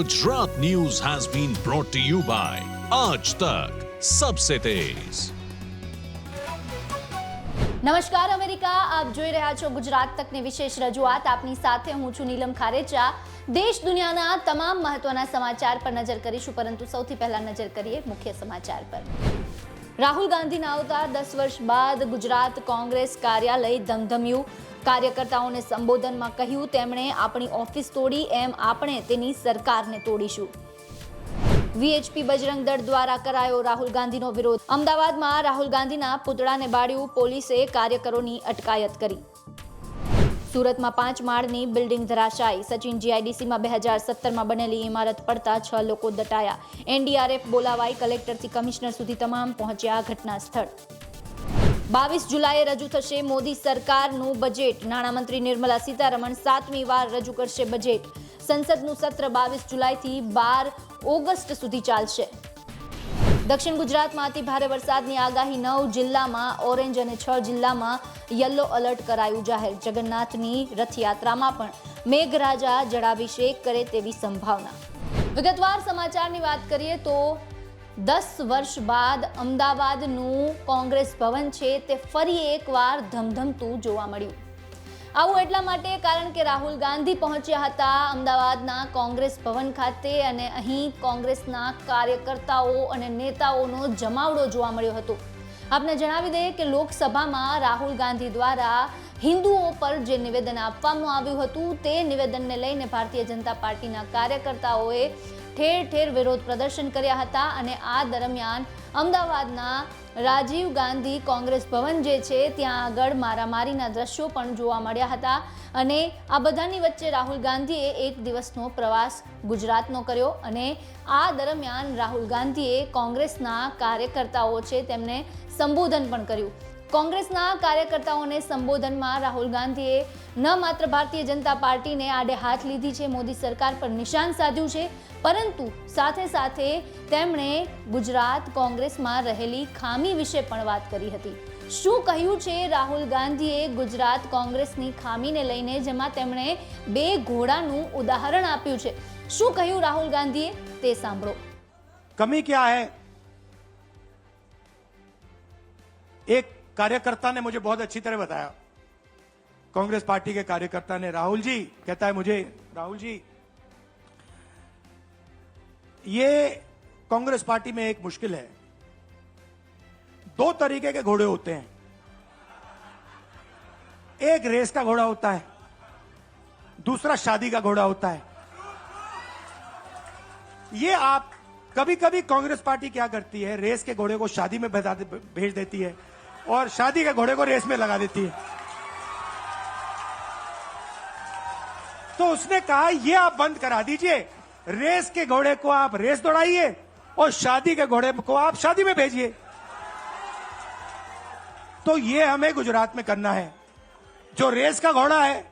Gujarat news has been brought to you by આજ તક Sabse Tez. નમસ્કાર America આપ જોઈ રહ્યા છો ગુજરાત તકની વિશેષ રજૂઆત આપની સાથે હું છું નીલમ ખારેચા દેશ દુનિયાના તમામ મહત્વના સમાચાર પર નજર કરીશું પરંતુ સૌથી પહેલા નજર કરીએ મુખ્ય સમાચાર પર રાહુલ ગાંધીના અવતાર દસ વર્ષ બાદ ગુજરાત કોંગ્રેસ કાર્યાલય ધમધમ્યું. કાર્યકર્તાઓને સંબોધનમાં કહ્યું, તેમણે આપણી ઓફિસ તોડી, એમ આપણે તેની સરકારને તોડીશું. વીએચપી બજરંગ દળ દ્વારા કરાયો રાહુલ ગાંધીનો વિરોધ. અમદાવાદમાં રાહુલ ગાંધીના પુતળાને બાળ્યું પોલીસે કાર્યકરોની અટકાયત કરી. સુરતમાં પાંચ માળની બિલ્ડિંગ ધરાશાયી. સચિન જીઆઈડીસીમાં બે હજાર સત્તરમાં બનેલી ઇમારત પડતા છ લોકો દટાયા. એનડીઆરએફ બોલાવાઈ કલેક્ટરથી કમિશનર સુધી તમામ પહોંચ્યા ઘટના સ્થળ. બાવીસ જુલાઈએ રજૂ થશે મોદી સરકારનું બજેટ. નાણામંત્રી નિર્મલા સીતારમણ સાતમી વાર રજૂ કરશે બજેટ. સંસદનું સત્ર બાવીસ જુલાઈથી બાર ઓગસ્ટ સુધી ચાલશે. દક્ષિણ ગુજરાતમાં અતિ ભારે વરસાદની આગાહી નવ જિલ્લામાં, ઓરેન્જ અને છ જિલ્લામાં યલો એલર્ટ કરાયું જાહેર. જગન્નાથની રથયાત્રામાં પણ મેઘરાજા જળાભિષેક કરે તેવી સંભાવના. વિગતવાર સમાચારની વાત કરીએ તો દસ વર્ષ બાદ અમદાવાદનું કોંગ્રેસ ભવન છે તે ફરી એકવાર ધમધમતું જોવા મળ્યું. આવું એટલા માટે કારણ કે રાહુલ ગાંધી પહોંચ્યા હતા અમદાવાદના કોંગ્રેસ ભવન ખાતે અને અહીં કોંગ્રેસના કાર્યકર્તાઓ અને નેતાઓનો જમાવડો જોવા મળ્યો હતો. આપને જણાવી દઈએ કે લોકસભામાં રાહુલ ગાંધી દ્વારા હિન્દુઓ પર જે નિવેદન આપવામાં આવ્યું હતું, તે નિવેદનને લઈને ભારતીય જનતા પાર્ટીના કાર્યકર્તાઓએ ઠેર ઠેર વિરોધ પ્રદર્શન કર્યા હતા અને આ દરમિયાન અમદાવાદના રાજીવ ગાંધી કોંગ્રેસ ભવન જે છે, ત્યાં આગળ મારામારીના દ્રશ્યો પણ જોવા મળ્યા હતા અને આ બધાની વચ્ચે રાહુલ ગાંધીએ એક દિવસનો પ્રવાસ ગુજરાતનો કર્યો અને આ દરમિયાન રાહુલ ગાંધીએ કોંગ્રેસના કાર્યકર્તાઓ છે, તેમને સંબોધન પણ કર્યું. કોંગ્રેસના કાર્યકર્તાઓને સંબોધનમાં રાહુલ ગાંધીએ ન માત્ર ભારતીય જનતા પાર્ટીને આડે હાથ લીધી છે, મોદી સરકાર પર નિશાન સાધ્યું છે, પરંતુ સાથે સાથે તેમણે ગુજરાત કોંગ્રેસમાં રહેલી ખામી વિશે પણ વાત કરી હતી. શું કહ્યું છે રાહુલ ગાંધીએ ગુજરાત કોંગ્રેસની ખામીને લઈને, જેમાં તેમણે બે ઘોડાનું ઉદાહરણ આપ્યું છે? શું કહ્યું રાહુલ ગાંધીએ? તે સાંભળો. કમી ક્યાં હે? એક कार्यकर्ता ने मुझे बहुत अच्छी तरह बताया। कांग्रेस पार्टी के कार्यकर्ता ने, राहुल जी, कहता है मुझे, राहुल जी, ये कांग्रेस पार्टी में एक मुश्किल है। दो तरीके के घोड़े होते हैं। एक रेस का घोड़ा होता है, दूसरा शादी का घोड़ा होता है। ये आप कभी कभी कांग्रेस पार्टी क्या करती है? रेस के घोड़े को शादी में भेज देती है। और शादी के घोड़े को रेस में लगा देती है। तो उसने कहा, ये आप बंद करा दीजिए। रेस के घोड़े को आप रेस दौड़ाइए और शादी के घोड़े को आप शादी में भेजिए। तो ये हमें गुजरात में करना है। जो रेस का घोड़ा है,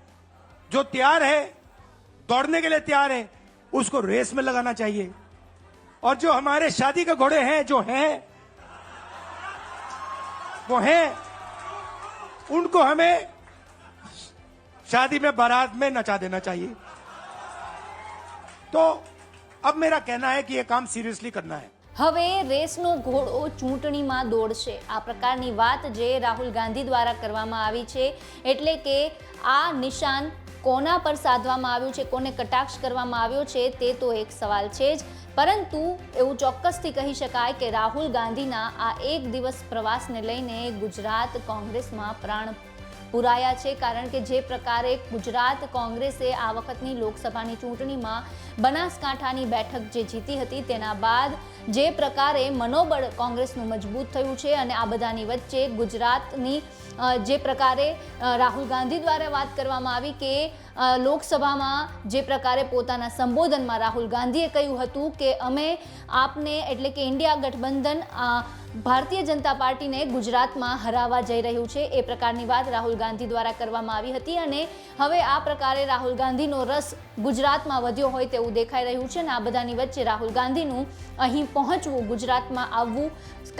जो तैयार है, दौड़ने के लिए तैयार है, उसको रेस में लगाना चाहिए। और जो हमारे शादी के घोड़े हैं, जो हैं वो हैं उनको हमें शादी में बारात में नचा देना चाहिए तो अब मेरा कहना है कि ये काम सीरियसली करना है હવે રેસનો ઘોડો ચૂંટણીમાં દોડશે આ પ્રકારની વાત જે રાહુલ ગાંધી દ્વારા કરવામાં આવી છે એટલે કે આ નિશાન કોના પર સાધવામાં આવ્યું છે, કોને કટાક્ષ કરવામાં આવ્યો છે, તે તો એક સવાલ છે જ. પરંતુ એવું ચોક્કસથી કહી શકાય કે રાહુલ ગાંધીના આ એક દિવસ પ્રવાસને લઈને ગુજરાત કોંગ્રેસમાં પ્રાણ પુરાયા છે, કારણ કે જે પ્રકારે ગુજરાત કોંગ્રેસે આ વખતની લોકસભાની ચૂંટણીમાં બનાસકાંઠાની બેઠક જે જીતી હતી, તેના બાદ જે પ્રકારે મનોબળ કોંગ્રેસનું મજબૂત થયું છે અને આ બધાની વચ્ચે ગુજરાતની જે પ્રકારે રાહુલ ગાંધી દ્વારા વાત કરવામાં આવી કે લોકસભામાં જે પ્રકારે પોતાના સંબોધનમાં રાહુલ ગાંધીએ કહ્યું હતું કે અમે આપને એટલે કે ઇન્ડિયા ગઠબંધન ભારતીય જનતા પાર્ટીને ગુજરાતમાં હરાવવા જઈ રહ્યું છે. એ પ્રકારની વાત રાહુલ ગાંધી દ્વારા કરવામાં આવી હતી અને હવે આ પ્રકારે રાહુલ ગાંધીનો રસ ગુજરાતમાં વધ્યો હોય તેવું દેખાઈ રહ્યું છે અને આ બધાની વચ્ચે રાહુલ ગાંધીનું અહીં પહોંચવું, ગુજરાતમાં આવવું,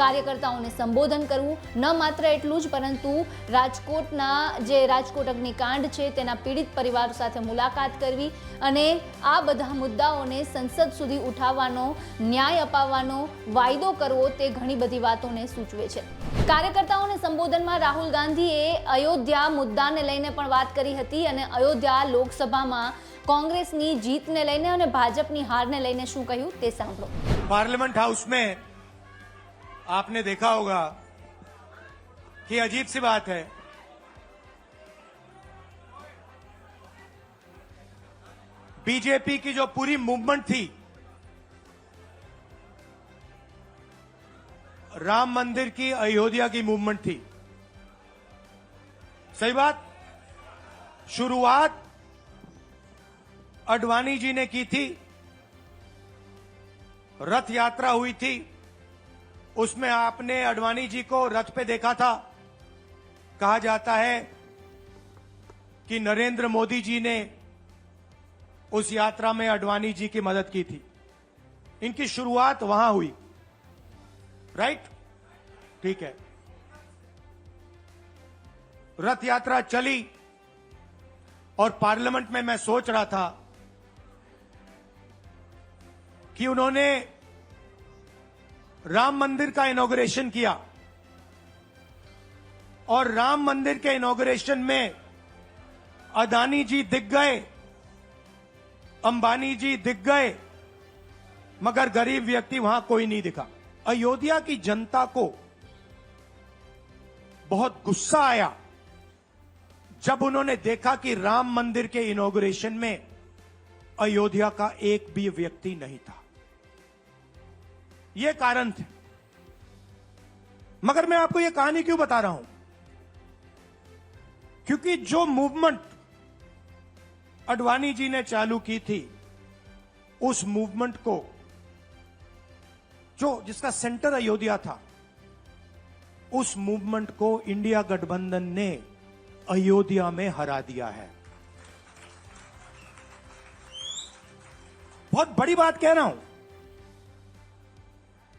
કાર્યકર્તાઓને સંબોધન કરવું, ન માત્ર એટલું જ, પરંતુ રાજકોટના જે રાજકોટ અગ્નિકાંડ છે, તેના પીડિત પરિવારો સાથે મુલાકાત કરવી અને આ બધા મુદ્દાઓને સંસદ સુધી ઉઠાવવાનો, ન્યાય અપાવવાનો વાયદો કરવો તે ઘણી બધી વાતોને સૂચવે છે કાર્યકર્તાઓને સંબોધનમાં રાહુલ ગાંધીએ અયોધ્યા મુદ્દાને લઈને પણ વાત કરી હતી અને અયોધ્યા લોકસભામાં કોંગ્રેસની જીતને લઈને અને ભાજપની હારને લઈને શું કહ્યું તે સાંભળો पार्लियामेंट हाउस में आपने देखा होगा कि अजीब सी बात है बीजेपी की जो पूरी मूवमेंट थी राम मंदिर की अयोध्या की मूवमेंट थी। सही बात? शुरुआत अडवाणी जी ने की थी। रथ यात्रा हुई थी। उसमें आपने अडवाणी जी को रथ पे देखा था। कहा जाता है कि नरेंद्र मोदी जी ने उस यात्रा में अडवाणी जी की मदद की थी। इनकी शुरुआत वहाँ हुई। राइट? ठीक है। रथ यात्रा चली और पार्लियामेंट में मैं सोच रहा था कि उन्होंने राम मंदिर का इनोग्रेशन किया। और राम मंदिर के इनोग्रेशन में अदानी जी दिख गए, अंबानी जी दिख गए, मगर गरीब व्यक्ति वहाँ कोई नहीं दिखा। अयोध्या की जनता को बहुत गुस्सा आया जब उन्होंने देखा कि राम मंदिर के इनोग्रेशन में अयोध्या का एक भी व्यक्ति नहीं था। यह कारण थे। मगर मैं आपको यह कहानी क्यों बता रहा हूँ? क्योंकि जो मूवमेंट अडवाणी जी ने चालू की थी, उस मूवमेंट को जो जिसका सेंटर अयोध्या था, उस मूवमेंट को इंडिया गठबंधन ने अयोध्या में हरा दिया है। बहुत बड़ी बात कह रहा हूँ।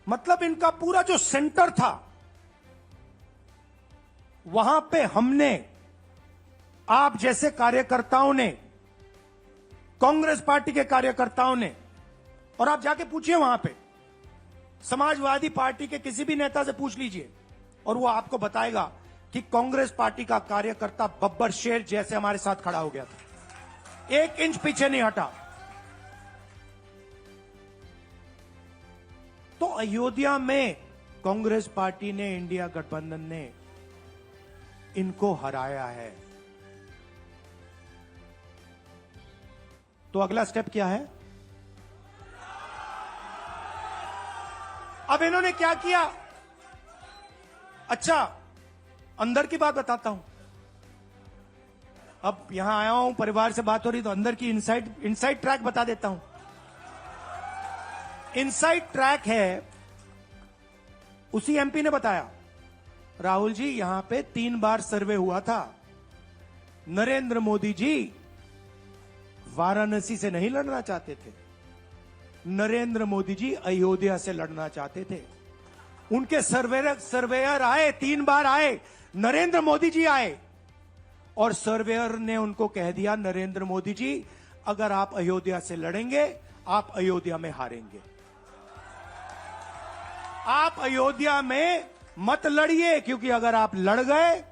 मतलब इनका पूरा जो सेंटर था, वहाँ पे हमने, आप जैसे कार्यकर्ताओं ने, कांग्रेस पार्टी के कार्यकर्ताओं ने, और आप जाके पूछिए वहाँ पे समाजवादी पार्टी के किसी भी नेता से पूछ लीजिए, और वो आपको बताएगा कि कांग्रेस पार्टी का कार्यकर्ता बब्बर शेर जैसे हमारे साथ खड़ा हो गया था। एक इंच पीछे नहीं हटा। तो अयोध्या में कांग्रेस पार्टी ने, इंडिया गठबंधन ने इनको हराया है। तो अगला स्टेप क्या है? अब इन्होंने क्या किया? अच्छा अंदर की बात बताता हूँ। अब यहाँ आया हूँ, परिवार से बात हो रही तो अंदर की इनसाइड इनसाइड ट्रैक बता देता हूँ। इनसाइड ट्रैक है, उसी एमपी ने बताया। राहुल जी, यहाँ पे तीन बार सर्वे हुआ था। नरेंद्र मोदी जी वाराणसी से नहीं लड़ना चाहते थे। नरेंद्र मोदी जी अयोध्या से लड़ना चाहते थे। उनके सर्वेयर सर्वेयर आए, तीन बार आए, नरेंद्र मोदी जी आए। और सर्वेयर ने उनको कह दिया, नरेंद्र मोदी जी, अगर आप अयोध्या से लड़ेंगे, आप अयोध्या में हारेंगे। आप अयोध्या में मत लड़िए, क्योंकि अगर आप लड़ गए,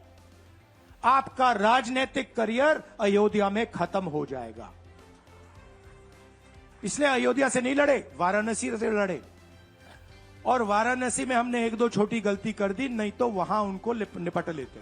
आपका राजनीतिक करियर अयोध्या में खत्म हो जाएगा। इसलिए अयोध्या से नहीं लड़े वाराणसी से लड़े और वाराणसी में हमने एक दो छोटी गलती कर दी नहीं तो वहां उनको लिप- निपट लेते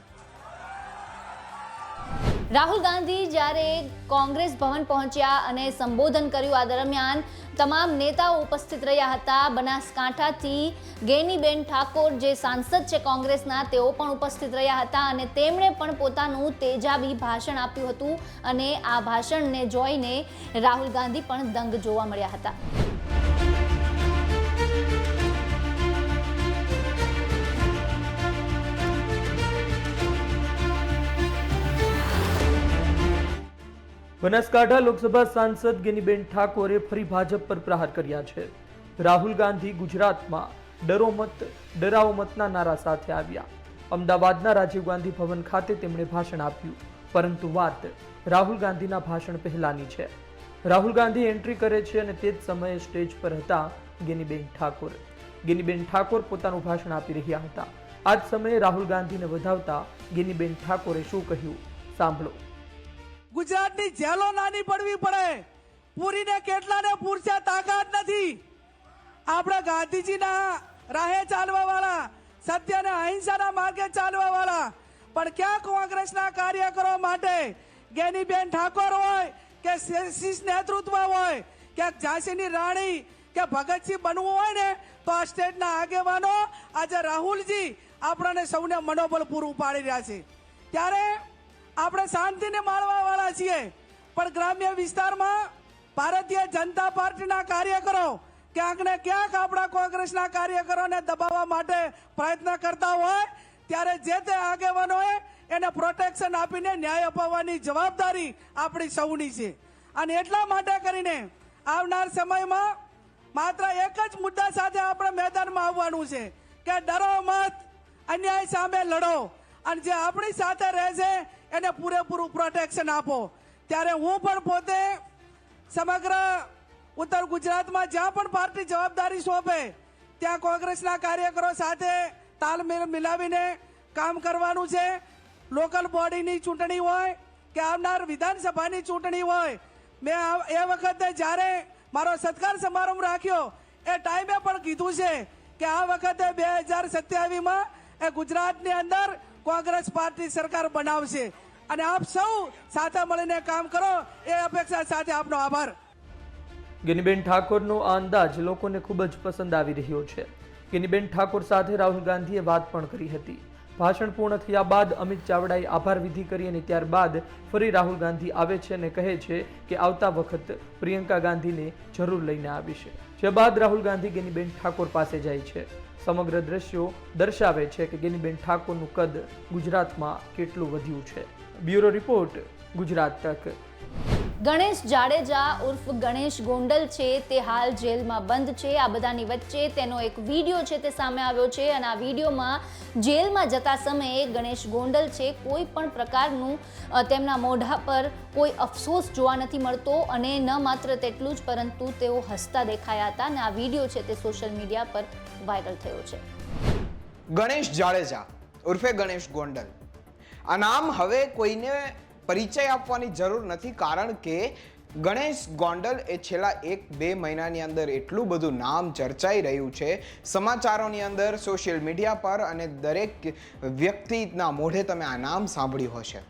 રાહુલ ગાંધી જ્યારે કોંગ્રેસ ભવન પહોંચ્યા અને સંબોધન કર્યું આ દરમિયાન તમામ નેતાઓ ઉપસ્થિત રહ્યા હતા. બનાસકાંઠાથી ગેનીબેન ઠાકોર, જે સાંસદ છે કોંગ્રેસના, તેઓ પણ ઉપસ્થિત રહ્યા હતા અને તેમણે પણ પોતાનું તેજાબી ભાષણ આપ્યું હતું અને આ ભાષણને જોઈને રાહુલ ગાંધી પણ દંગ જોવા મળ્યા હતા. બનાસકાંઠા લોકસભા સાંસદ ગેનીબેન ઠાકોરે ફરી ભાજપ પર પ્રહાર કર્યા છે. રાહુલ ગાંધી ગુજરાતમાં ડરો મત ડરાવો મતના નારા સાથે આવ્યા. અમદાવાદના રાજીવ ગાંધી ભવન ખાતે તેમણે ભાષણ આપ્યું. પરંતુ વાત રાહુલ ગાંધીના ભાષણ પહેલાની છે. રાહુલ ગાંધી એન્ટ્રી કરે છે અને તે જ સમયે સ્ટેજ પર હતા ગેનીબેન ઠાકોર. ગેનીબેન ઠાકોર પોતાનું ભાષણ આપી રહ્યા હતા. આ જ સમયે રાહુલ ગાંધીને વધાવતા ગેનીબેન ઠાકોરે શું કહ્યું? સાંભળો. ગુજરાતની જેલો નાની પડવી પડે. પૂરીને કેટલાને પૂરશે તાકાત નથી. આપણે ગાંધીજીના રાહે ચાલવા વાળા સત્ય અને અહિંસાના માર્ગે ચાલવા વાળા પણ ક્યાં કોંગ્રેસના કાર્યકરો માટે ગેનીબેન ઠાકોર હોય કે શિષ નેતૃત્વ હોય, કે ઝાંસીની રાણી, કે ભગતસિંહ બનવું હોય ને, તો આ સ્ટેટના આગેવાનો આજે રાહુલજી આપણને સૌને મનોબળ પૂરું પાડી રહ્યા છે. ત્યારે આપણે શાંતિને માણવા વાળા છીએ. પણ ગ્રામ્ય વિસ્તારમાં ભારતીય જનતા પાર્ટીના કાર્યકરો ક્યાંક ને ક્યાંક આપણા કોંગ્રેસના કાર્યકરોને દબાવવા માટે પ્રયત્ન કરતા હોય, ત્યારે જે તે આગેવાનોએ એને પ્રોટેક્શન આપીને ન્યાય અપાવવાની જવાબદારી આપણી સૌની છે. અને એટલા માટે કરીને આવનાર સમયમાં માત્ર એક જ મુદ્દા સાથે આપણે મેદાનમાં આવવાનું છે, કે ડરો મત, અન્યાય સામે લડો. અને જે આપણી સાથે રહે છે એને પૂરેપૂરું પ્રોટેક્શન આપો. ત્યારે હું પણ પોતે સમગ્ર ઉત્તર ગુજરાતમાં જ્યાં પણ પાર્ટી જવાબદારી સોંપે, ત્યાં કોંગ્રેસના કાર્યકરો સાથે તાલમેલ મિલાવીને કામ કરવાનું છે. લોકલ બોડીની ચૂંટણી હોય કે આવનાર વિધાનસભાની ચૂંટણી હોય, મેં એ વખતે જ્યારે મારો સત્કાર સમારંભ રાખ્યો, એ ટાઈમે પણ કીધું છે કે આ વખતે બે હજાર સત્યાવીસમાં એ ગુજરાતની અંદર કોંગ્રેસ પાર્ટી સરકાર બનાવશે. અને આપ સૌ સાથે મળીને કામ કરો એ અપેક્ષા સાથે આપનો આભાર. ગિનીબેન ઠાકોરનો આ અંદાજ લોકોને ખૂબ જ પસંદ આવી રહ્યો છે. ગિનીબેન ઠાકોર સાથે રાહુલ ગાંધીએ વાત પણ કરી હતી. ભાષણ પૂર્ણ થયા બાદ અમિત ચાવડાએ આભાર વિધિ કરી અને ત્યારબાદ ફરી રાહુલ ગાંધી આવે છે અને કહે છે કે આવતા વખત પ્રિયંકા ગાંધીને જરૂર લઈને આવીશ જે બાદ રાહુલ ગાંધી ગેનીબેન ઠાકોર પાસે જાય છે. સમગ્ર દ્રશ્યો દર્શાવે છે કે ગેનીબેન ઠાકોરનું કદ ગુજરાતમાં કેટલું વધ્યું છે. બ્યુરો રિપોર્ટ ગુજરાત તક. ગણેશ જાડેજા ઉર્ફ ગણેશ ગોંડલ છે તે હાલ જેલમાં બંધ છે. આ બધાની વચ્ચે તેનો એક વીડિયો છે તે સામે આવ્યો છે અને આ વિડીયોમાં જેલમાં જતા સમયે ગણેશ ગોંડલ છે કોઈ પણ પ્રકારનું તેમના મોઢા પર કોઈ અફસોસ જોવા નથી મળતો અને ન માત્ર તેટલું જ પરંતુ તેઓ હસતા દેખાયા હતા અને આ વીડિયો છે તે સોશિયલ મીડિયા પર વાયરલ થયો છે. ગણેશ જાડેજા ઉર્ફે ગણેશ ગોંડલ. આ નામ હવે કોઈને પરિચય આપવાની જરૂર નથી, કારણ કે ગણેશ ગોંડલ એ છેલ્લા એક બે મહિનાની અંદર એટલું બધું નામ ચર્ચાઈ રહ્યું છે. સમાચારોની અંદર સોશિયલ મીડિયા પર અને દરેક વ્યક્તિના મોઢે તમે આ નામ સાંભળ્યું હશે.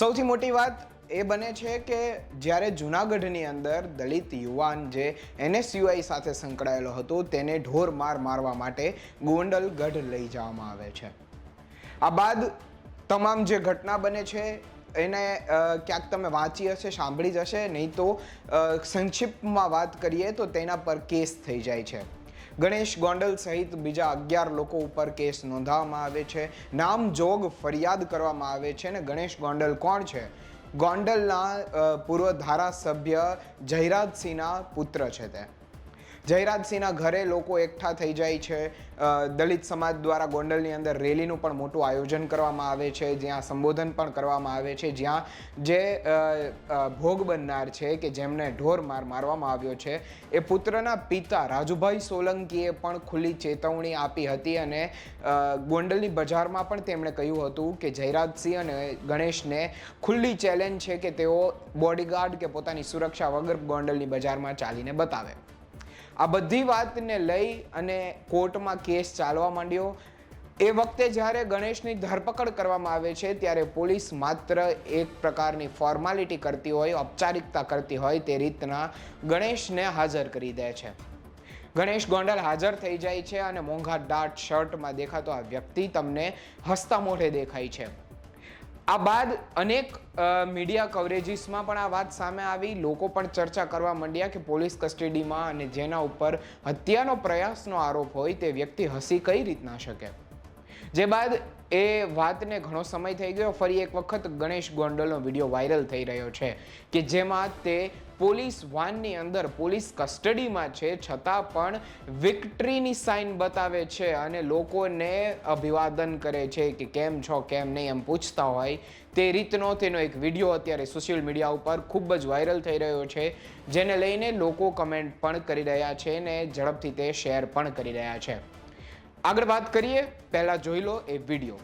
સૌથી મોટી વાત એ બને છે કે જ્યારે જુનાગઢની અંદર દલિત યુવાન જે એનએસયુઆઈ સાથે સંકળાયેલો હતો, તેને ઢોર માર મારવા માટે ગોંડલ ગઢ લઈ જવામાં આવે છે. આ બાદ તમામ જે ઘટના બને છે, એને ક્યાંક તમે વાંચી હશે, સાંભળી જ હશે, નહીં તો સંક્ષિપ્તમાં વાત કરીએ તો તેના પર કેસ થઈ જાય છે. ગણેશ ગોંડલ સહિત બીજા અગિયાર લોકો ઉપર કેસ નોંધાવવામાં આવે છે. નામ જોગ ફરિયાદ કરવામાં આવે છે અને ગણેશ ગોંડલ કોણ છે? ગોંડલના પૂર્વ ધારાસભ્ય જયરાજસિંહના પુત્ર છે તે. જયરાજસિંહના ઘરે લોકો એકઠા થઈ જાય છે. દલિત સમાજ દ્વારા ગોંડલની અંદર રેલીનું પણ મોટું આયોજન કરવામાં આવે છે, જ્યાં સંબોધન પણ કરવામાં આવે છે, જ્યાં જે ભોગ બનનાર છે કે જેમને ઢોર માર મારવામાં આવ્યો છે, એ પુત્રના પિતા રાજુભાઈ સોલંકીએ પણ ખુલ્લી ચેતવણી આપી હતી અને ગોંડલની બજારમાં પણ તેમણે કહ્યું હતું કે જયરાજસિંહ અને ગણેશને ખુલ્લી ચેલેન્જ છે કે તેઓ બોડીગાર્ડ કે પોતાની સુરક્ષા વગર ગોંડલની બજારમાં ચાલીને બતાવે. આ બધી વાતને લઈ અને કોર્ટમાં કેસ ચાલવા માંડ્યો. એ વખતે જ્યારે ગણેશની ધરપકડ કરવામાં આવે છે, ત્યારે પોલીસ માત્ર એક પ્રકારની ફોર્માલિટી કરતી હોય, ઔપચારિકતા કરતી હોય તે રીતના ગણેશને હાજર કરી દે છે. ગણેશ ગોંડલ હાજર થઈ જાય છે અને મોંઘા ડાટ શર્ટમાં દેખાતો આ વ્યક્તિ તમને હસતા મોઢે દેખાય છે. આ બાદ અનેક મીડિયા કવરેજીસમાં પણ આ વાત સામે આવી. લોકો પણ ચર્ચા કરવા માંડ્યા કે પોલીસ કસ્ટડીમાં અને જેના ઉપર હત્યાનો પ્રયાસનો આરોપ હોય તે વ્યક્તિ હસી કઈ રીતના શકે? જે બાદ એ વાતને ઘણો સમય થઈ ગયો. ફરી એક વખત ગણેશ ગોંડલનો વીડિયો વાયરલ થઈ રહ્યો છે કે જેમાં તે પોલીસ વાનની અંદર, પોલીસ કસ્ટડીમાં છે, છતાં પણ વિક્ટરીની સાઇન બતાવે છે અને લોકોને અભિવાદન કરે છે કે કેમ છો, કેમ નહીં એમ પૂછતા હોય તે રીતનો તેનો એક વીડિયો અત્યારે સોશિયલ મીડિયા ઉપર ખૂબ જ વાયરલ થઈ રહ્યો છે, જેને લઈને લોકો કમેન્ટ પણ કરી રહ્યા છે ને ઝડપથી તે શેર પણ કરી રહ્યા છે. આગળ વાત કરીએ પહેલા જોઈ લો એ વીડિયો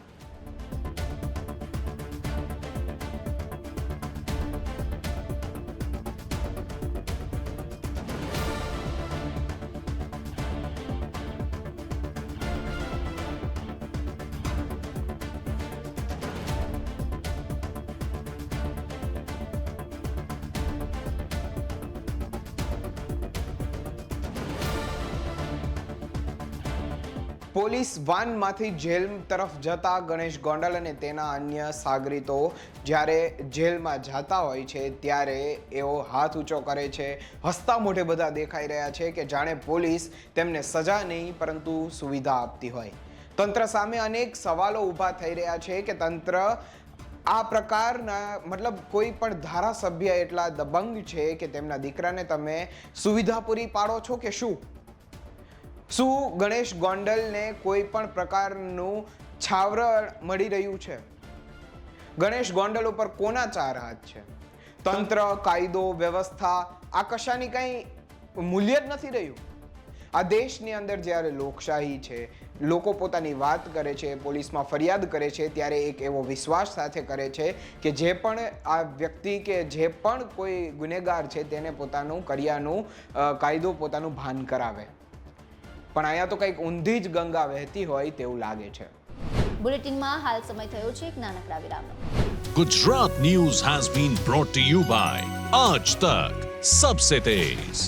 પોલીસ વાનમાંથી જેલ તરફ જતા ગણેશ ગોંડલ અને તેના અન્ય સાગરીતો જ્યારે જેલમાં જતા હોય છે ત્યારે એઓ હાથ ઊંચો કરે છે. હસતા મોઢે બધા દેખાઈ રહ્યા છે કે જાણે પોલીસ તેમને સજા નહીં, પરંતુ સુવિધા આપતી હોય. તંત્ર સામે અનેક સવાલો ઊભા થઈ રહ્યા છે કે તંત્ર આ પ્રકારના, મતલબ કોઈ પણ ધારાસભ્ય એટલા દબંગ છે કે તેમના દીકરાને તમે સુવિધા પૂરી પાડો છો કે શું? શું ગણેશ ગોંડલને કોઈ પણ પ્રકારનું છાવરણ મળી રહ્યું છે? ગણેશ ગોંડલ ઉપર કોના ચાર હાથ છે? તંત્ર, કાયદો, વ્યવસ્થા, આ કશાની કંઈ મૂલ્ય જ નથી રહ્યું? આ દેશની અંદર જ્યારે લોકશાહી છે, લોકો પોતાની વાત કરે છે, પોલીસમાં ફરિયાદ કરે છે, ત્યારે એક એવો વિશ્વાસ સાથે કરે છે કે જે પણ આ વ્યક્તિ કે જે પણ કોઈ ગુનેગાર છે, તેને પોતાનું, કર્યાનું કાયદો પોતાનું ભાન કરાવે. પણ અહીંયા તો કંઈક ઊંધી જ ગંગા વહેતી હોય તેવું લાગે છે બુલેટિનમાં હાલ સમય થયો છે એક નાનકડા વિરામનો Gujarat news has been brought to you by Aaj Tak Sabse Tez.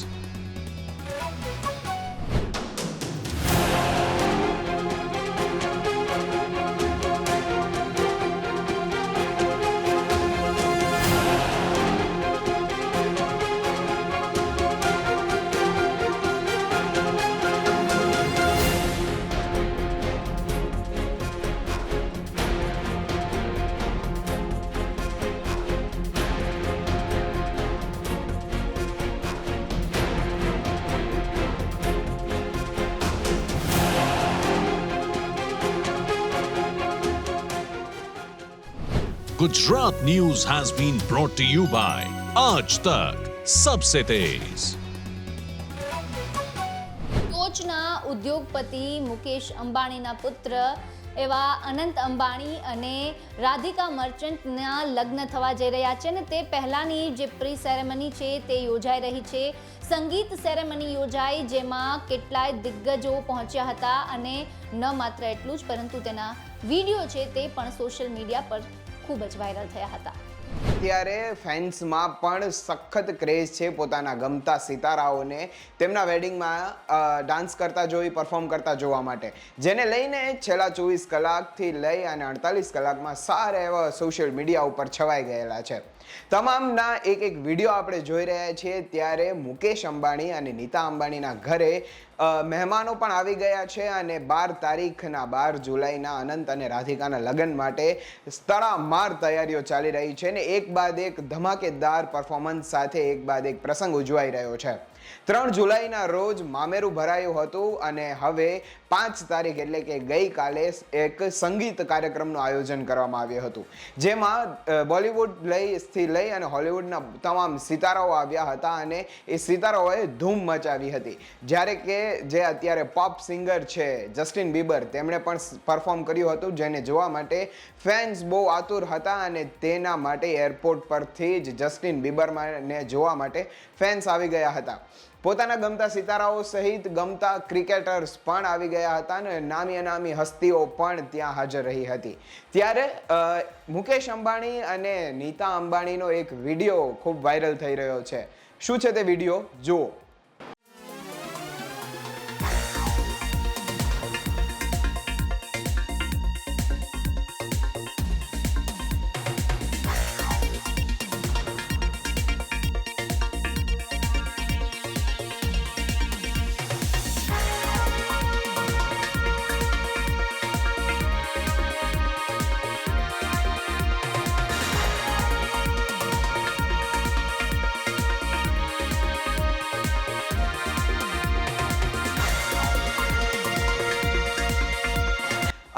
Gujarat news has been brought to you by Aaj Tak સબસે તેજ. ટોચના ઉદ્યોગપતિ મુકેશ અંબાણીના પુત્ર એવા અનંત અંબાણી અને રાધિકા મર્ચન્ટના લગ્ન થવા જઈ રહ્યા છે ને તે પહેલાંની જે પ્રી સેરેમની છે તે યોજાઈ રહી છે. સંગીત સેરેમની યોજાઈ જેમાં કેટલાય દિગ્ગજો પહોંચ્યા હતા અને ન માત્ર એટલું જ પરંતુ તેના વીડિયો છે તે પણ સોશિયલ મીડિયા પર ખૂબ જ વાયરલ થયા હતા. ત્યારે ફેન્સમાં પણ સખત ક્રેઝ છે પોતાના ગમતા સિતારાઓને. તેમના વેડિંગમાં ડાન્સ કરતા જોઈ, પરફોર્મ કરતા જોવા માટે. જેને લઈને છેલ્લા ચોવીસ કલાકથી લઈ અને અડતાલીસ કલાકમાં સારા એવા સોશિયલ મીડિયા ઉપર છવાઈ ગયેલા છે. તમામના એક એક વીડિયો આપણે જોઈ રહ્યા છીએ. ત્યારે મુકેશ અંબાણી અને નીતા અંબાણીના ઘરે મહેમાનો પણ આવી ગયા છે અને બાર તારીખના બાર જુલાઈના અનંત અને રાધિકાના લગ્ન માટે તડામાર તૈયારીઓ ચાલી રહી છે ને એક બાદ એક ધમાકેદાર પરફોર્મન્સ સાથે એક બાદ એક પ્રસંગ ઉજવાઈ રહ્યો છે. ત્રણ જુલાઈના રોજ મામેરું ભરાયું હતું અને હવે પાંચ તારીખ એટલે કે ગઈકાલે એક સંગીત કાર્યક્રમનું આયોજન કરવામાં આવ્યું હતું. જેમાં બોલિવૂડ લઈથી લઈ અને હોલિવૂડના તમામ સિતારાઓ આવ્યા હતા અને એ સિતારાઓએ ધૂમ મચાવી હતી. જ્યારે કે જે અત્યારે પોપ સિંગર છે જસ્ટિન બીબર તેમણે પણ પરફોર્મ કર્યું હતું, જેને જોવા માટે ફેન્સ બહુ આતુર હતા અને તેના માટે એરપોર્ટ પરથી જ જસ્ટિન બીબરને જોવા માટે ફેન્સ આવી ગયા હતા. પોતાના ગમતા સિતારાઓ સહિત ગમતા ક્રિકેટર્સ પણ આવી ગયા હતા અને નામી અનામી હસ્તીઓ પણ ત્યાં હાજર રહી હતી. ત્યારે મુકેશ અંબાણી અને નીતા અંબાણીનો એક વીડિયો ખૂબ વાયરલ થઈ રહ્યો છે. શું છે તે વીડિયો? જુઓ.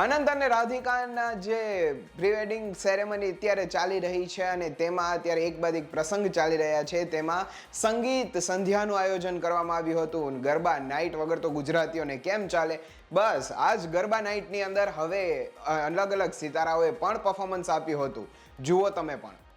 અનંત અને રાધિકાના જે પ્રી વેડિંગ સેરેમની અત્યારે ચાલી રહી છે અને તેમાં અત્યારે એક બાદ એક પ્રસંગ ચાલી રહ્યા છે. તેમાં સંગીત સંધ્યાનું આયોજન કરવામાં આવ્યું હતું. ગરબા નાઇટ વગર તો ગુજરાતીઓને કેમ ચાલે? બસ આ જ ગરબા નાઇટની અંદર હવે અલગ અલગ સિતારાઓએ પણ પરફોર્મન્સ આપ્યું હતું. જુઓ તમે પણ.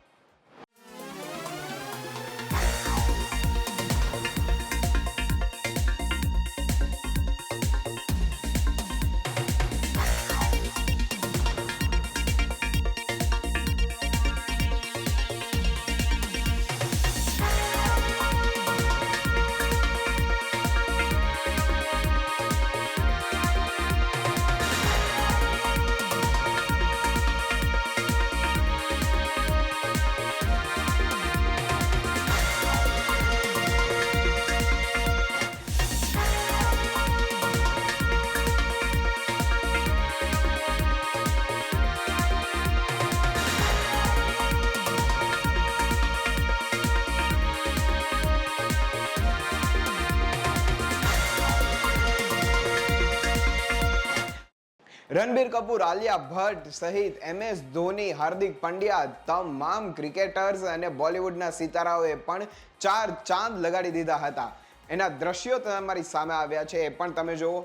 રણબીર કપૂર, આલિયા ભટ્ટ સહિત એમ એસ ધોની, હાર્દિક પંડ્યા તમામ ક્રિકેટર્સ અને બોલિવૂડના સિતારાઓએ પણ ચાર ચાંદ લગાડી દીધા હતા. એના દ્રશ્યો તમારી સામે આવ્યા છે. એ પણ તમે જુઓ.